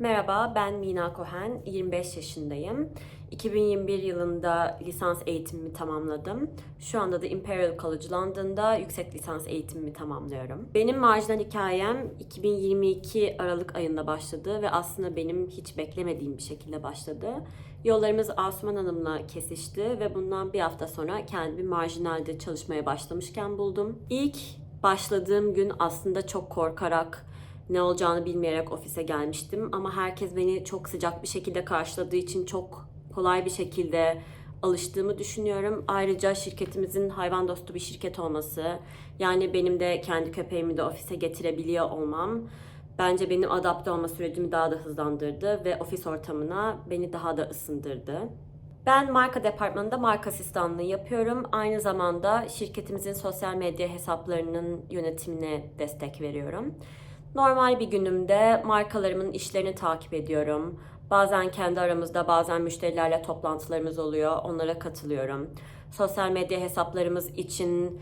Merhaba, ben Mina Kohen, 25 yaşındayım. 2021 yılında lisans eğitimimi tamamladım. Şu anda da Imperial College London'da yüksek lisans eğitimimi tamamlıyorum. Benim marjinal hikayem 2022 Aralık ayında başladı ve aslında benim hiç beklemediğim bir şekilde başladı. Yollarımız Asuman Hanım'la kesişti ve bundan bir hafta sonra kendimi marjinalde çalışmaya başlamışken buldum. İlk başladığım gün aslında çok korkarak, ne olacağını bilmeyerek ofise gelmiştim ama herkes beni çok sıcak bir şekilde karşıladığı için çok kolay bir şekilde alıştığımı düşünüyorum. Ayrıca şirketimizin hayvan dostu bir şirket olması, yani benim de kendi köpeğimi de ofise getirebiliyor olmam bence benim adapte olma sürecimi daha da hızlandırdı ve ofis ortamına beni daha da ısındırdı. Ben marka departmanında marka asistanlığı yapıyorum. Aynı zamanda şirketimizin sosyal medya hesaplarının yönetimine destek veriyorum. Normal bir günümde markalarımın işlerini takip ediyorum. Bazen kendi aramızda, bazen müşterilerle toplantılarımız oluyor. Onlara katılıyorum. Sosyal medya hesaplarımız için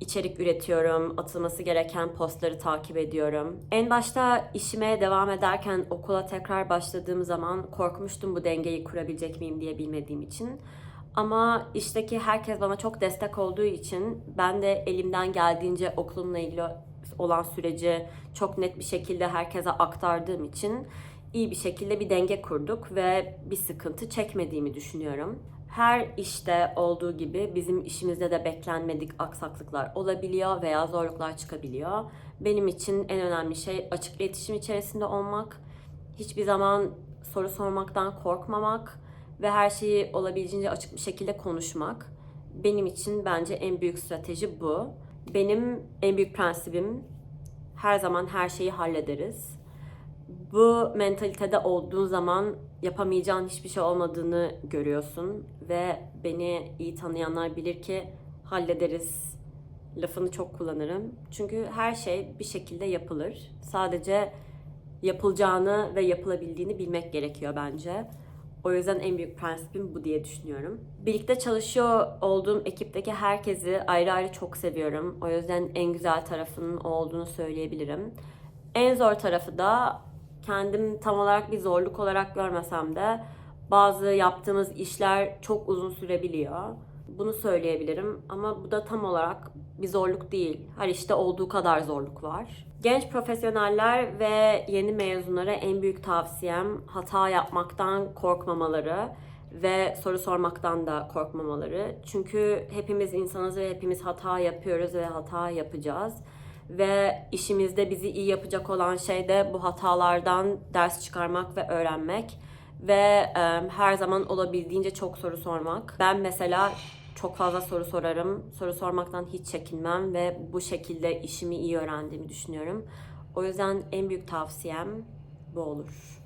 içerik üretiyorum. Atılması gereken postları takip ediyorum. En başta işime devam ederken okula tekrar başladığım zaman korkmuştum bu dengeyi kurabilecek miyim diye bilmediğim için. Ama işteki herkes bana çok destek olduğu için ben de elimden geldiğince okulumla ilgili olan süreci çok net bir şekilde herkese aktardığım için iyi bir şekilde bir denge kurduk ve bir sıkıntı çekmediğimi düşünüyorum. Her işte olduğu gibi bizim işimizde de beklenmedik aksaklıklar olabiliyor veya zorluklar çıkabiliyor. Benim için en önemli şey açık iletişim içerisinde olmak, hiçbir zaman soru sormaktan korkmamak ve her şeyi olabildiğince açık bir şekilde konuşmak. Benim için bence en büyük strateji bu. Benim en büyük prensibim her zaman her şeyi hallederiz. Bu mentalitede olduğun zaman yapamayacağın hiçbir şey olmadığını görüyorsun ve beni iyi tanıyanlar bilir ki hallederiz lafını çok kullanırım. Çünkü her şey bir şekilde yapılır. Sadece yapılacağını ve yapılabildiğini bilmek gerekiyor bence. O yüzden en büyük prensibim bu diye düşünüyorum. Birlikte çalışıyor olduğum ekipteki herkesi ayrı ayrı çok seviyorum. O yüzden en güzel tarafının o olduğunu söyleyebilirim. En zor tarafı da kendim tam olarak bir zorluk olarak görmesem de bazı yaptığımız işler çok uzun sürebiliyor. Bunu söyleyebilirim ama bu da tam olarak bir zorluk değil. Her işte olduğu kadar zorluk var. Genç profesyoneller ve yeni mezunlara en büyük tavsiyem hata yapmaktan korkmamaları ve soru sormaktan da korkmamaları. Çünkü hepimiz insanız ve hepimiz hata yapıyoruz ve hata yapacağız. Ve işimizde bizi iyi yapacak olan şey de bu hatalardan ders çıkarmak ve öğrenmek. Ve e, her zaman olabildiğince çok soru sormak. Ben mesela çok fazla soru sorarım. Soru sormaktan hiç çekinmem ve bu şekilde işimi iyi öğrendiğimi düşünüyorum. O yüzden en büyük tavsiyem bu olur.